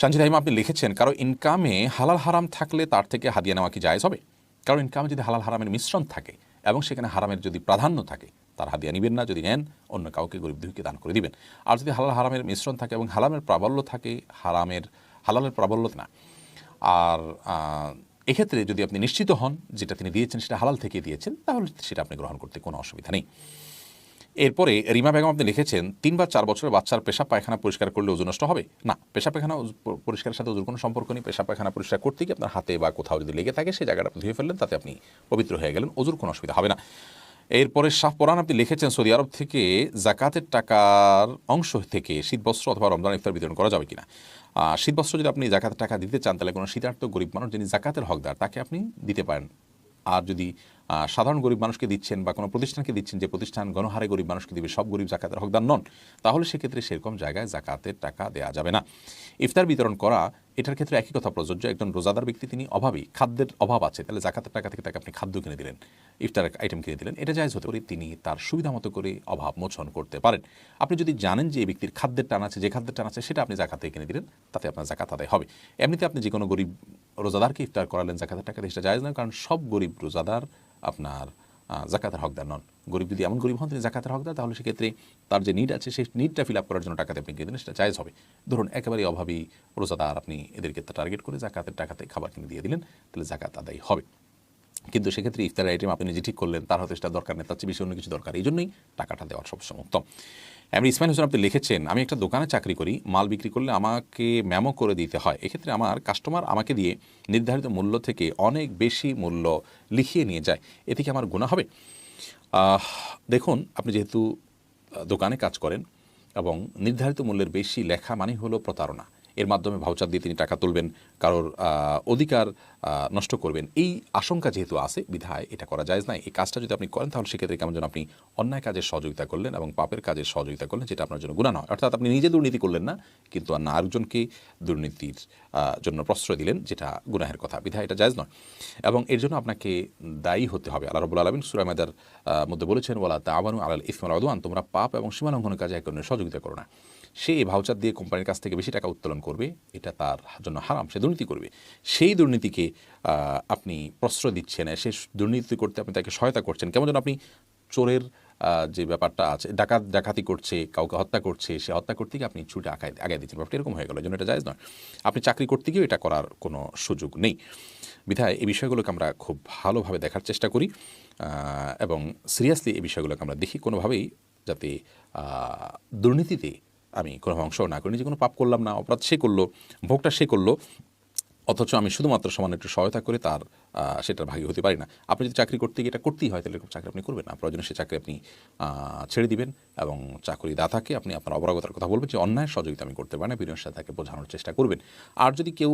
সঞ্জিত হাইমা আপনি লিখেছেন, কারও ইনকামে হালাল হারাম থাকলে তার থেকে হাদিয়া নেওয়া কি জায়েজ হবে? কারও ইনকামে যদি হালাল হারামের মিশ্রণ থাকে এবং সেখানে হারামের যদি প্রাধান্য থাকে, তার হাদিয়া নিবেন না, যদি নেন, অন্য কাউকে গরিব দুঃখীকে দান করে দিবেন। আর যদি হালাল হারামের মিশ্রণ থাকে এবং হারামের প্রাবল্য থাকে, হারামের, হালালের প্রাবল্য না। আর এক্ষেত্রে যদি আপনি নিশ্চিত হন, যেটা তিনি দিয়েছেন সেটা হালাল থেকে দিয়েছেন, তাহলে সেটা আপনি গ্রহণ করতে কোনো অসুবিধা নেই। এরপরে রিমা বেগম আপনি লিখেছেন তিন বা চার বছরের বাচ্চার পেশা পায়খানা পরিষ্কার করলে ওজন নষ্ট হবে? না পেশা পায়খানা পরিষ্কারের সাথে ওজুর কোনো সম্পর্ক নেই। পেশা পায়খানা পরিষ্কার করতে গিয়ে আপনার হাতে বা কোথাও যদি লেগে থাকে, সেই জায়গাটা আপনি ধুয়ে ফেললেন, তাতে আপনি পবিত্র হয়ে গেলেন, ওজুর কোনো অসুবিধা হবে না। এরপরে শাহ পরান আপনি লিখেছেন, সৌদি আরব থেকে জাকাতের টাকার অংশ থেকে শীতবস্ত্র অথবা রমজান ইফতার বিতরণ করা যাবে কিনা? শীতবস্ত্র যদি আপনি জাকাতের টাকা দিতে চান, তাহলে কোনো শীতার্থ গরিব মানুষ যিনি জাকাতের হকদার, তাকে আপনি দিতে পারেন। আর যদি সাধারণ গরিব মানুষকে দিচ্ছেন বা কোনো প্রতিষ্ঠানকে দিচ্ছেন, যে প্রতিষ্ঠান গণহারে গরিব মানুষকে দিবে, সব গরিব জাকাতের হকদার নন, তাহলে সেক্ষেত্রে সেরকম জায়গায় জাকাতের টাকা দেওয়া যাবে না। ইফতার বিতরণ করা, এটার ক্ষেত্রে একই কথা প্রযোজ্য, একজন রোজাদার ব্যক্তি তিনি অভাবী, খাদ্যের অভাব আছে, তাহলে জাকাতের টাকা থেকে তাকে আপনি খাদ্য কিনে দিলেন, ইফতার আইটেম কিনে দিলেন, এটা জায়জ হতে পারে, তিনি তার সুবিধা মতো করে অভাব মোচন করতে পারেন। আপনি যদি জানেন যে এই ব্যক্তির খাদ্যের টান আছে, যে খাদ্যের টান আছে, সেটা আপনি জাকাতে কিনে দিলেন, তাতে আপনার জাকাত আদায় হবে। এমনিতে আপনি যে কোনো গরিব রোজাদারকে ইফতার করালেন, জাকাতের টাকা সেটা জায়জ নয়, কারণ সব গরিব রোজাদার আপনার জাকাতের হকদার নন। গরিব যদি এমন গরিব হন, তিনি জাকাতের হকদার, তাহলে সেক্ষেত্রে তার যে নিড আছে, সেই নিডটা ফিল আপ করার জন্য টাকাতে আপনি কিনে সেটা চাইজ হবে। ধরুন, একেবারেই অভাবী রোজাদার, আপনি এদেরকে টার্গেট করে জাকাতের টাকাতে খাবার কিনে দিয়ে দিলেন, তাহলে জাকাত আদায় হবে। কিন্তু সেক্ষেত্রে ইফতার আইটেম আপনি নিজে ঠিক করলেন, তার হয়তো সেটা দরকার নেই, তার চেয়ে বেশি অন্য কিছু দরকার এই জন্যই টাকাটা দেওয়ার সবসময় উত্তম এমনি ইসমাইল হোসেন আপনি লিখেছেন, আমি একটা দোকানে চাকরি করি, মাল বিক্রি করলে আমাকে ম্যামো করে দিতে হয়। এক্ষেত্রে আমার কাস্টমার আমাকে দিয়ে নির্ধারিত মূল্য থেকে অনেক বেশি মূল্য লিখিয়ে নিয়ে যায়। এ থেকে আমার গুণা হবে? দেখুন, আপনি যেহেতু দোকানে কাজ করেন এবং নির্ধারিত মূল্যের বেশি লেখা মানে হলো প্রতারণা। এর মাধ্যমে ভাউচার দিয়ে তিনি টাকা তুলবেন, কারোর অধিকার নষ্ট করবেন। এই আশঙ্কা যেহেতু আছে, বিধায় এটা করা যায় না এই কাজটা যদি আপনি করেন, তাহলে সেক্ষেত্রে কেমন যেন আপনি অন্যায় কাজের সহযোগিতা করলেন এবং পাপের কাজের সহযোগিতা করলেন, যেটা আপনার জন্য গুণা নয়। অর্থাৎ আপনি নিজে দুর্নীতি করলেন না, কিন্তু অন্য আরেকজনকে দুর্নীতির জন্য প্রশ্রয় দিলেন, যেটা গুনাহের কথা। বিধায় এটা জায়জ নয়। এবং এর জন্য আপনাকে দায়ী হতে হবে। আল্লাহ রবুল আলমিন সুরামাদার মধ্যে বলেছেন ওলা তাবানু আলাল ইসমাল আদওয়ান তোমরা পাপ এবং সীমালঙ্ঘনের কাজে এক সহযোগিতা করো না। সে এই ভাউচার দিয়ে কোম্পানির কাছ থেকে বেশি টাকা উত্তোলন করবে, এটা তার জন্য হারাম, সে দুর্নীতি করবে। সেই দুর্নীতিকে আপনি প্রশ্রয় দিচ্ছেন, সে দুর্নীতি করতে আপনি তাকে সহায়তা করছেন। কেমন যেন আপনি চোরের যে ব্যাপারটা আছে, ডাকাত, ডাকাতি করছে, কাউকে হত্যা করছে, সে হত্যা করতে গিয়ে আপনি ছুটে আগায় আগায় দিচ্ছেন। ব্যাপারটা এরকম হয়ে গেল জন্য এটা জায়জ নয়। আপনি চাকরি করতে গিয়েও এটা করার কোনো সুযোগ নেই। বিধায় এই বিষয়গুলোকে আমরা খুব ভালোভাবে দেখার চেষ্টা করি এবং সিরিয়াসলি এই বিষয়গুলোকে আমরা দেখি কোনোভাবেই যাতে দুর্নীতিতে আমি কোনো অংশ না করি নিজে কোনো পাপ করলাম না, অপরাধ সে করল, ভোগটা সে করল, অথচ আমি শুধুমাত্র সমান একটু সহায়তা করে তার সেটার ভাগী হতে পারি না। আপনি যদি চাকরি করতে গিয়ে এটা করতেই হয়, তাহলে এরকম চাকরি আপনি করবেন না। প্রয়োজনে সে চাকরি আপনি ছেড়ে দিবেন এবং চাকরি দাতাকে আপনি আপনার অবরাগতার কথা বলবেন যে, অন্যায় সহযোগিতা আমি করতে পারি না, বিনয়ের সাথে তাকে বোঝানোর চেষ্টা করবেন। আর যদি কেউ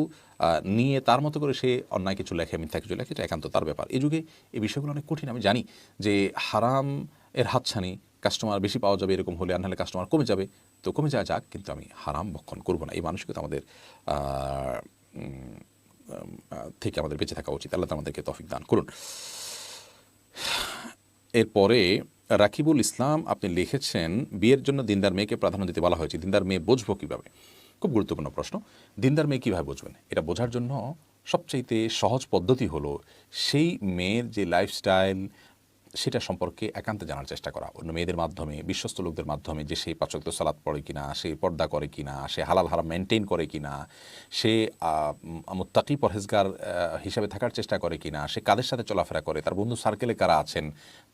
নিয়ে তার মতো করে সে অন্যায় কিছু লেখে, মিথ্যা কিছু লেখে, এটা একান্ত তার ব্যাপার। এই যুগে এই বিষয়গুলো অনেক কঠিন। আমি জানি যে হারাম এর হাতছানি কাস্টমার বেশি পাওয়া যাবে, এরকম হলে আর নাহলে কাস্টমার কমে যাবে। তো কমে যাওয়া যাক, কিন্তু আমি হারাম ভক্ষণ করব না। এই মানসিকতা আমাদের থেকে আমাদের বেঁচে থাকা উচিত। আল্লাহ আমাদেরকে তফিক দান করুন। এরপরে, রাকিবুল ইসলাম, আপনি লিখেছেন, বিয়ের জন্য দিনদার মেয়েকে প্রাধান্য দিতে বলা হয়েছে। দিনদার মেয়ে বুঝব কীভাবে? খুব গুরুত্বপূর্ণ প্রশ্ন। দিনদার মেয়ে কীভাবে বুঝবেন? এটা বোঝার জন্য সবচাইতে সহজ পদ্ধতি হলো, সেই মেয়ের যে লাইফস্টাইল সেটা সম্পর্কে একান্তে জানার চেষ্টা করা। অন্য মেয়েদের মাধ্যমে, বিশ্বস্ত লোকদের মাধ্যমে যে সে পাচক্ত সালাদ পড়ে কিনা, সে পর্দা করে কিনা, সে হালাল হারাম মেনটেন করে কিনা, সে মুত্তাকি পরহেজগার হিসাবে থাকার চেষ্টা করে কিনা, সে কাদের সাথে চলাফেরা করে, তার বন্ধু সার্কেলে কারা আছেন,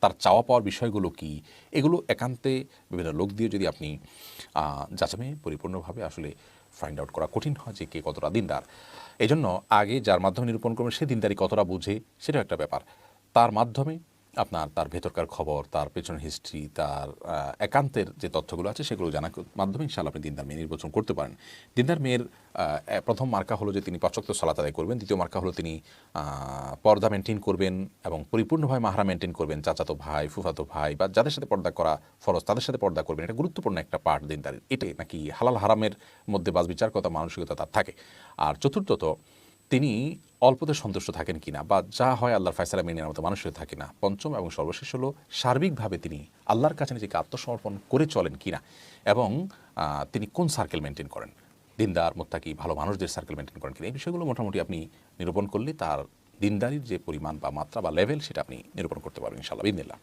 তার চাওয়া পাওয়ার বিষয়গুলো কি, এগুলো একান্তে বিভিন্ন লোক দিয়ে যদি আপনি যাচামে পরিপূর্ণভাবে আসলে ফাইন্ড আউট করা কঠিন হয় যে কে কতটা দিনদার। এই আগে যার মাধ্যমে নিরূপণ করবেন, সে দিনদারি কতটা বুঝে, সেটাও একটা ব্যাপার। তার মাধ্যমে আপনার তার ভেতরকার খবর, তার পেছনের হিস্ট্রি তার একান্তের যে তথ্যগুলো আছে সেগুলো জানার মাধ্যমে ইনশাআল্লাহ আপনি দিনদার মেয়ে নির্বাচন করতে পারেন। দিনদার মেয়ের প্রথম মার্কা হলো যে তিনি পাচক্ত সালাত আদায় করবেন। দ্বিতীয় মার্কা হলো তিনি পর্দা মেনটেন করবেন এবং পরিপূর্ণভাবে মাহারা মেনটেন করবেন। চাচাতো ভাই, ফুফাতো ভাই বা যাদের সাথে পর্দা করা ফরজ, তাদের সাথে পর্দা করবেন। এটা গুরুত্বপূর্ণ একটা পার্ট দিনদার এটাই নাকি হালাল হারামের মধ্যে বাস বিচার কথা মানসিকতা তার থাকে। আর চতুর্থত তিনি অল্পতে সন্তুষ্ট থাকেন কিনা বা যা হয় আল্লাহর ফয়সালা মেনে মতো মানুষের থাকে না। পঞ্চম এবং সর্বশেষ হলো সার্বিকভাবে তিনি আল্লাহর কাছে নিজেকে আত্মসমর্পণ করে চলেন কিনা এবং তিনি কোন সার্কেল মেনটেন করেন? দিনদার, মোত্তাকি, ভালো মানুষদের সার্কেল মেনটেন করেন কিনা? এই বিষয়গুলো মোটামুটি আপনি নিরূপণ করলে তার দিনদারির যে পরিমাণ বা মাত্রা বা লেভেল সেটা আপনি নিরূপণ করতে পারবেন ইনশাআল্লাহ। বিদিনিল্লাহ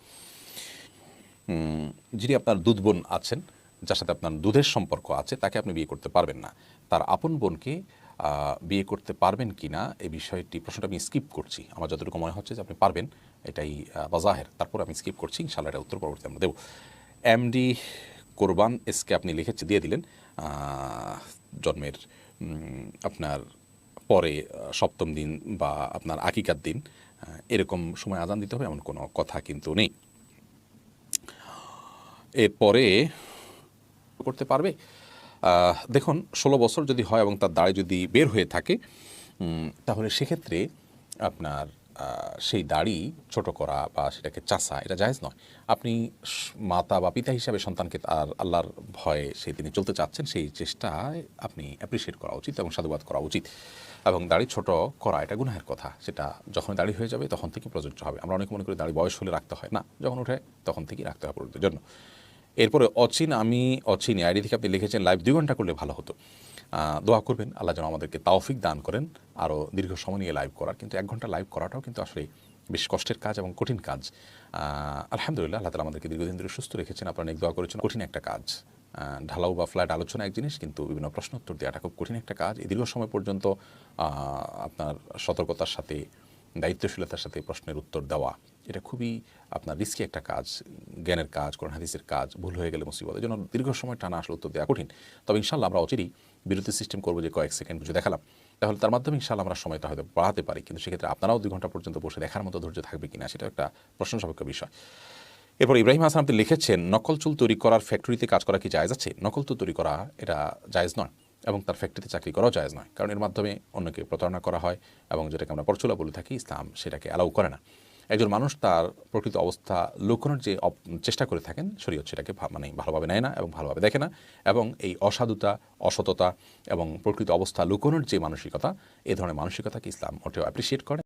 যিনি আপনার দুধ বোন আছেন, যার সাথে আপনার দুধের সম্পর্ক আছে, তাকে আপনি বিয়ে করতে পারবেন না। তার আপন বোনকে বিয়ে করতে পারবেন কি না এই বিষয়টি প্রশ্নটা আমি স্কিপ করছি। আমার যতটুকু মনে হচ্ছে যে আপনি পারবেন, এটাই বাজাহের। তারপর আমি স্কিপ করছি ইনশাল্লাহ এটা উত্তর পরবর্তী আমরা দেবো। এমডি কোরবান এসকে আপনি লিখেছে, দিয়ে দিলেন জন্মের আপনার পরে সপ্তম দিন বা আপনার আকিকার দিন এরকম সময় আজান দিতে হবে, এমন কোনো কথা কিন্তু নেই। এরপরে করতে পারবে? দেখুন, ষোলো বছর যদি হয় এবং তার দাড়ি যদি বের হয়ে থাকে তাহলে সেক্ষেত্রে আপনার সেই দাড়ি ছোট করা বা সেটাকে চাষা, এটা জায়েজ নয়। আপনি মাতা বা পিতা হিসাবে সন্তানকে তার আল্লাহর ভয়ে সেই তিনি চলতে চাচ্ছেন, সেই চেষ্টায় আপনি অ্যাপ্রিসিয়েট করা উচিত এবং সাধুবাদ করা উচিত। এবং দাড়ি ছোট করা, এটা গুনাহের কথা। সেটা যখন দাড়ি হয়ে যাবে, তখন থেকে প্রযোজ্য হবে। আমরা অনেক মনে করি দাড়ি বয়স হলে রাখতে হয়। না, যখন ওঠে, তখন থেকেই রাখতে হবে পরিণতির জন্য। এরপরে অচিন, আমি অচিন আইডি থেকে আপনি লিখেছেন, লাইভ দুই ঘণ্টা করলে ভালো হতো। দোয়া করবেন, আল্লাহ যেন আমাদেরকে তাওফিক দান করেন, আরও দীর্ঘ সময় নিয়ে লাইভ করার। কিন্তু এক ঘণ্টা লাইভ করাটাও কিন্তু আসলে বেশ কষ্টের কাজ এবং কঠিন কাজ। আলহামদুলিল্লাহ, আল্লাহ তালা আমাদেরকে দীর্ঘদিন ধরে সুস্থ রেখেছেন, আপনারা অনেক দোয়া করেছেন। কঠিন একটা কাজ। ঢালাও বা ফ্ল্যাট আলোচনা এক জিনিস, কিন্তু বিভিন্ন প্রশ্ন উত্তর দেওয়াটা খুব কঠিন একটা কাজ। এই দীর্ঘ সময় পর্যন্ত আপনার সতর্কতার সাথে, দায়িত্বশীলতার সাথে প্রশ্নের উত্তর দেওয়া এটা খুবই আপনার রিস্কি একটা কাজ, জ্ঞানের কাজ, কোরআন হাদিসের কাজ, ভুল হয়ে গেলে মুসিবত। এই জন্য দীর্ঘ সময় টানা আসলে উত্তর দেওয়া কঠিন। তবে ইনশাল্লাহ আমরা অচিরই বিরতি সিস্টেম করব যে কয়েক সেকেন্ড কিছু দেখালাম। তাহলে তার মাধ্যমে ইনশাল্লাহ আমরা সময়টা হয়তো বাড়াতে পারি, কিন্তু সেক্ষেত্রে আপনারাও দুই ঘণ্টা পর্যন্ত বসে দেখার মতো ধৈর্য থাকবে কিনা সেটা একটা প্রশ্ন সাপেক্ষ বিষয়। এরপর ইব্রাহিম হাসান আপনি লিখেছেন, নকল চুল তৈরি করার ফ্যাক্টরিতে কাজ করা কি জায়েজ আছে? নকল চুল তৈরি করা এটা জায়েজ নয় এবং তার ফ্যাক্টরিতে চাকরি করাও জায়জ নয়। কারণ এর মাধ্যমে অন্যকে প্রতারণা করা হয় এবং যেটাকে আমরা পরচুলা বলে থাকি, ইসলাম সেটাকে অ্যালাউ করে না। একজন মানুষ তার প্রকৃত অবস্থা লুকানোর যে চেষ্টা করে থাকেন, শরীয়ত সেটাকে মানে ভালোভাবে নেয় না এবং ভালোভাবে দেখে না, এবং এই অসাধুতা, অসততা এবং প্রকৃত অবস্থা লুকানোর যে মানসিকতা, এ ধরনের মানসিকতাকে ইসলাম মোটেও অ্যাপ্রিসিয়েট করে